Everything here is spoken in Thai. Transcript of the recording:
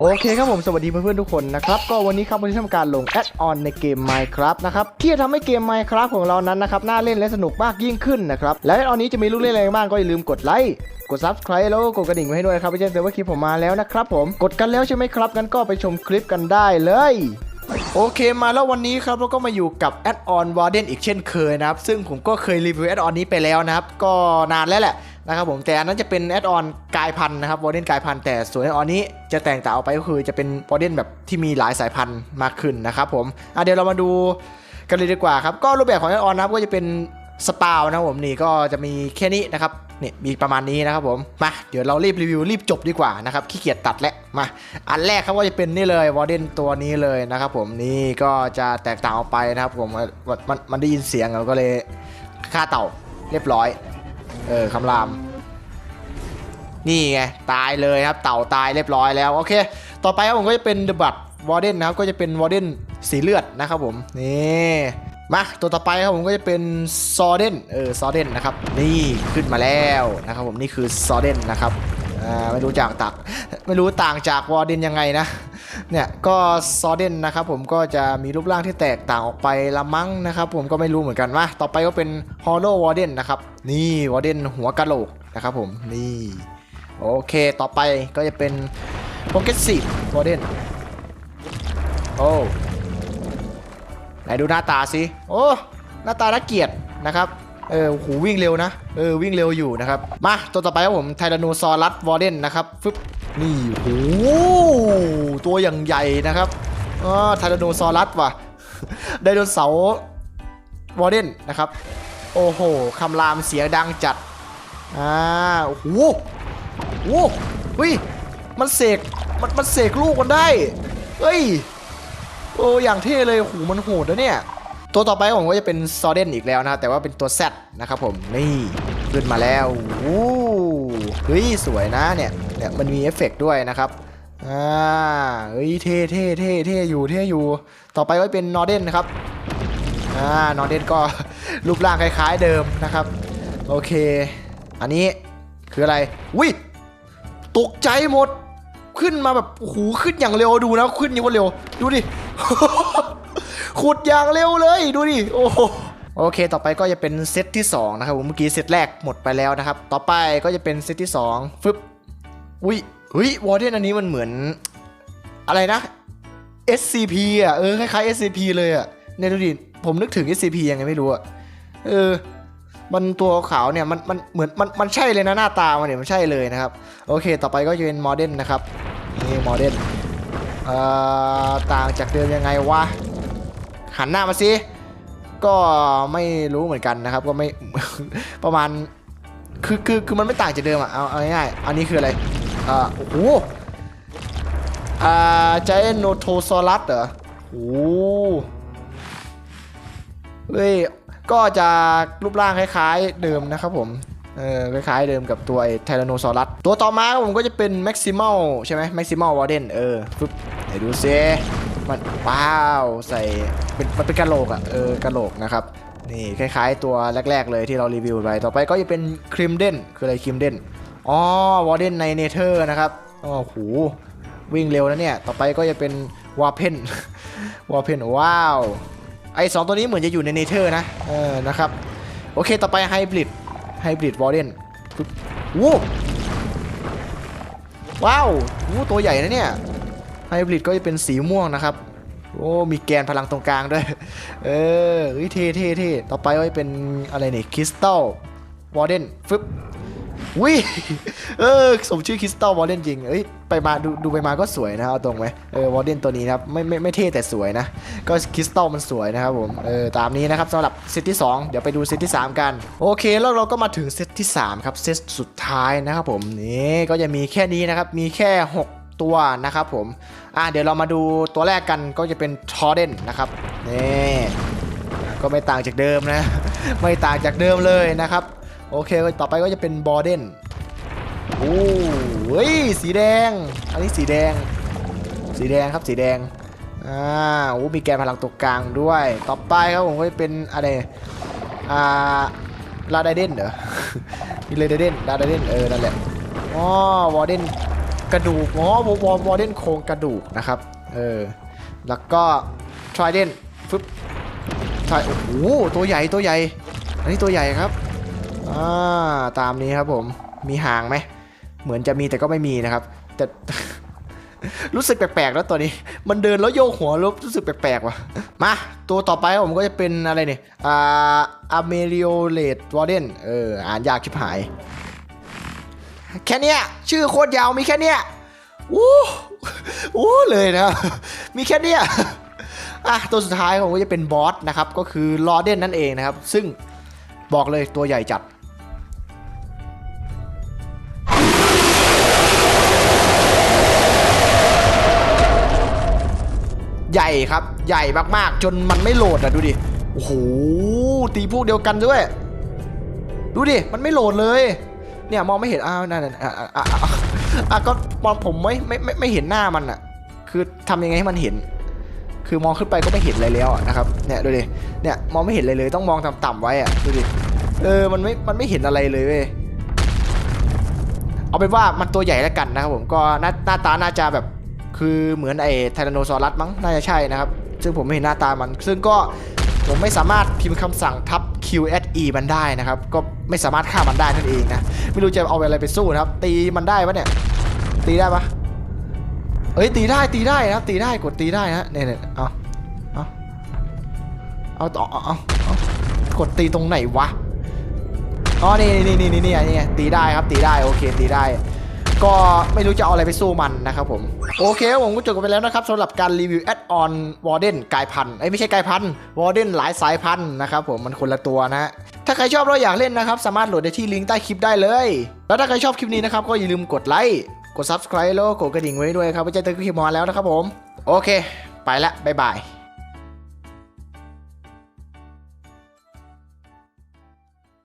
โอเคครับผมสวัสดีเพื่อนๆทุกคนนะครับก็วันนี้ครับวันนี้ทำการลงแอดออนในเกม Minecraft นะครับที่จะทำให้เกม Minecraft ของเรานั้นนะครับน่าเล่นและสนุกมากยิ่งขึ้นนะครับและแอดออนนี้จะมีลูกเล่นอะไรบ้างก็อย่าลืมกดไลค์กด Subscribe แล้วก็กดกระดิ่งไว้ให้ด้วยนะครับเพื่อแจ้งเตือนว่าคลิปผมมาแล้วนะครับผมกดกันแล้วใช่ไหมครับงั้นก็ไปชมคลิปกันได้เลยโอเคมาแล้ววันนี้ครับเราก็มาอยู่กับแอดออนวาร์เดนอีกเช่นเคยนะครับซึ่งผมก็เคยรีวิวแอดออนนี้ไปแล้วนะครับก็นานแล้วแหละ นะครับผมแต่อันนั้นจะเป็นแอดออนกายพันธุ์นะครับวอร์เดนกายพันธุ์แต่ส่วนแอดออนนี้จะแตกต่างออกไปก็คือจะเป็นวอร์เดนแบบที่มีหลายสายพันธุ์มากขึ้นนะครับผมอะเดี๋ยวเรามาดูกันเลยดีกว่าครับก็รูปแบบของแอดออนนะครับก็จะเป็นสปาวนะครับผมนี่ก็จะมีแค่นี้นะครับนี่มีประมาณนี้นะครับผมมาเดี๋ยวเรารีบรีวิวรีบจบดีกว่านะครับขี้เกียจตัดแล้วมาอันแรกครับก็จะเป็นนี่เลยวอร์เดนตัวนี้เลยนะครับผมนี่ก็จะแตกต่างออกไปนะครับผมมันมันได้ยินเสียงเราก็เลยฆ่าเต่าเรียบร้อย เออคำราม นี่ไง ตายเลยครับ เต่าตายเรียบร้อยแล้ว โอเค ต่อไปครับผมก็จะเป็นเดบัตวอร์เดนนะครับ ก็จะเป็นวอร์เดนสีเลือดนะครับผม นี่มาตัวต่อไปครับผมก็จะเป็นซอเดนเออซอเดนนะครับ นี่ขึ้นมาแล้วนะครับผมนี่คือซอเดนนะครับ ไม่รู้จากตักไม่รู้ต่างจากวอร์เดนยังไงนะเนี่ยก็ซอเดนนะครับผมก็จะมีรูปร่างที่แตกต่างออกไปละมั้งนะครับผมก็ไม่รู้เหมือนกันว่าต่อไปก็เป็นฮอลโลวอร์เดนนะครับนี่วอร์เดนหัวกะโหลกนะครับผมนี่โอเคต่อไปก็จะเป็นโปเกตซีวอร์เดนโอ้ไหนดูหน้าตาสิโอ้หน้าตาน่าเกียดนะครับ เออหูวิ่งเร็วนะ เออวิ่งเร็วอยู่นะครับ มาตัวต่อไปครับผมไทแรนโนซอรัสวอร์เดนนะครับฟึบนี่โอ้โหตัวอย่างใหญ่นะครับอ๋อไทแรนโนซอรัสว่ะไดโนเสาร์วอร์เดนนะครับ โอ้โหคำรามเสียงดังจัด อ่าโอ้โหโอ้เฮ้ยมันเสกมันมันเสกลูกมันได้เฮ้ยโอ้อย่างเท่เลยโหมันโหดนะเนี่ย ตัวต่อไปผมก็จะเป็นซอเดนอีกแล้วนะครับแต่ว่าเป็นตัว Z นะครับผมนี่ขึ้นมาแล้วโอ้เฮ้ยสวยนะเนี่ยเนี่ยมันมีเอฟเฟกต์ด้วยนะครับอ่าเฮ้ยเท่เท่เท่เท่อยู่เท่อยู่ ต่อไปก็เป็นนอรเดนนะครับอ่านอรเดนก็รูปร่างคล้าย ๆเดิมนะครับ โอเค อันนี้คืออะไรวิตกใจหมด ขึ้นมาแบบโอ้โหขึ้นอย่างเร็วดูนะขึ้นอย่างเร็วดูดิ ขุดอย่างเร็วเลย ดูดิโอ้โหโอเค ต่อไปก็จะเป็นเซตที่2นะครับผมเมื่อกี้เซตแรกหมดไปแล้วนะครับ ต่อไปก็จะเป็นเซตที่2ฟึบอุ้ยเฮ้ยวอร์เดนอันนี้มันเหมือน อะไรนะ SCP อะเออคล้ายๆ SCP เลยอะเนี่ยดูดิผมนึกถึง SCP ยังไงไม่รู้อะเออมันตัวขาวเนี่ยมันมันเหมือนมันมันใช่เลยนะหน้าตามันเนี่ยมันใช่เลยนะครับ โอเค ต่อไปก็จะเป็นโมเด r n นะครับนี่โมเด r n เอ่อต่างจากเดิมยังไงวะ หันหน้ามาสิก็ไม่รู้เหมือนกันนะครับ ก็ไม่ประมาณคือคือคือมันไม่ต่างจากเดิมอะเอาเอาง่ายๆอันนี้คืออะไรอ่าโอ้โหอ่าใจโนโทซอรัสเหรอโอ้โหเฮ้ยก็จะรูปร่างคล้ายๆเดิมนะครับผมเออคล้ายๆเดิมกับตัวไอ้ไทแรโนซอรัสตัวต่อมาผมก็จะเป็นแม็กซิม a ลใช่ไหมแม็กซิม a ลวอร์เดนเออฟึ๊บไหนดูซิ มันว้าวใส่เป็นมันเป็นกะโหลกอะเออกะโหลกนะครับนี่คล้ายๆ ตัวแรก ๆ เลยที่เรารีวิวไปต่อไปก็จะเป็นคริมเดนคืออะไรคริมเดนอ๋อวอร์เดนในเนเธอร์นะครับอ๋อโหวิ่งเร็วนะเนี่ย ต่อไปก็จะเป็นวาเพนวาเพนว้าว ไอสองตัวนี้เหมือนจะอยู่ในเนเธอร์นะ เออ นะครับ โอเค ต่อไปไฮบริด ไฮบริดวอร์เดนวู้ว้าววู้ตัวใหญ่นะเนี่ย บริดก็จะเป็นสีม่วงนะครับ โอ้มีแกนพลังตรงกลางด้วย เออเฮ้ยเท่เท่เท่ต่อไปก็จะเป็นอะไรเนี่ยคริสตัลวอร์เดนฟึบวิเออสมชื่อคริสตัลวอร์เดนจริง เอ้ยไปมาดูดูไปมาก็สวยนะเอาตรงไหมเออวอร์เดนตัวนี้นะครับไม่ไม่ไม่เท่แต่สวยนะ ก็คริสตัลมันสวยนะครับผมเออตามนี้นะครับสำหรับเซตที่ 2 เดี๋ยวไปดูเซตที่ 3 กัน โอเคแล้วเราก็มาถึงเซตที่ 3 ครับเซตสุดท้ายนะครับผมนี่ก็จะมีแค่นี้นะครับมีแค่ 6 ตัวนะครับผม อะเดี๋ยวเรามาดูตัวแรกกันก็จะเป็นทอร์เดนนะครับนี่ก็ไม่ต่างจากเดิมนะ ไม่ต่างจากเดิมเลยนะครับ โอเคต่อไปก็จะเป็นบอร์เดนโอ้เฮ้ยสีแดง อันนี้สีแดง สีแดงครับสีแดงอ่าโอ้มีแกนพลังตกกลางด้วย ต่อไปครับผมก็จะเป็นอะไรอ่าลาไดเดนเหรอมีเลเดเดนลาไดเดนเออนั่นแหละอ๋อวอร์เดน กระดูกอ๋อวอวอร์เดนโครงกระดูกนะครับ เออ แล้วก็ทริเดนฟึบทริโอ้โหตัวใหญ่ตัวใหญ่ อันนี้ตัวใหญ่ครับ อ่า ตามนี้ครับผม มีหางไหม เหมือนจะมีแต่ก็ไม่มีนะครับ แต่รู้สึกแปลกๆแล้วตัวนี้ มันเดินแล้วโยกหัวแล้วรู้สึกแปลกๆว่ะ มา ตัวต่อไปผมก็จะเป็นอะไรเนี่ยอ่าอเมริโอเลดวอร์เดนเออ อ่านยากชิบหาย แค่เนี้ยชื่อโคตรยาวมีแค่เนี้ยอู้อู้เลยนะ มีแค่เนี้ยอะตัวสุดท้ายผมก็จะเป็นบอสนะครับ ก็คือลอเดนนั่นเองนะครับ ซึ่งบอกเลยตัวใหญ่จัดใหญ่ครับใหญ่มากๆ จนมันไม่โหลดอะดูดิโอ้โหตีพวกเดียวกันด้วย ดูดิ มันไม่โหลดเลย เนี่ยมองไม่เห็นอ้าวนั่นน่ะอะอะอะก็มองผมไม่ไม่ไม่ไม่เห็นหน้ามันอะ คือทำยังไงให้มันเห็น คือมองขึ้นไปก็ไม่เห็นอะไรแล้วนะครับเนี่ยดูดิเนี่ยมองไม่เห็นอะไรเลย ต้องมองต่ำๆไว้อะดูดิเออมันไม่มันไม่เห็นอะไรเลยเว้ยเอาเป็นว่ามันตัวใหญ่แล้วกันนะครับผมก็หน้าหน้าตาน่าจะแบบคือเหมือนไอ้ไทแรนโนซอรัสมั้งน่าจะใช่นะครับ ซึ่งผมไม่เห็นหน้าตามัน ซึ่งก็ ผมไม่สามารถพิมพ์คำสั่งทับ QSE มันได้นะครับ ก็ไม่สามารถฆ่ามันได้นั่นเองนะ ไม่รู้จะเอาอะไรไปสู้นะครับ ตีมันได้ปะเนี่ย ตีได้ปะเอ้ยตีได้ตีได้นะตีได้กดตีได้นะเนี่ยเนี่ยเอาเอาเอาต่อเอาเอาเอากดตีตรงไหนวะอ๋อนี่นี่นี่นี่นี่นี่ตีได้ครับตีได้โอเคตีได้ ก็ไม่รู้จะเอาอะไรไปสู้มันนะครับผม โอเคผมก็จบกันไปแล้วนะครับสำหรับการรีวิวแอดออนวอร์เดนกายพันธุ์ไอ้ไม่ใช่กายพันธุ์วอร์เดนหลายสายพันธุ์นะครับผมมันคนละตัวนะ ถ้าใครชอบเราอยากเล่นนะครับ สามารถโหลดได้ที่ลิงก์ใต้คลิปได้เลย แล้วถ้าใครชอบคลิปนี้นะครับก็อย่าลืมกดไลค์กด subscribe แล้วก็กดกระดิ่งไว้ด้วยครับเพื่อจะเตือนคลิปมาแล้วนะครับผม โอเค ไปละบ๊ายบาย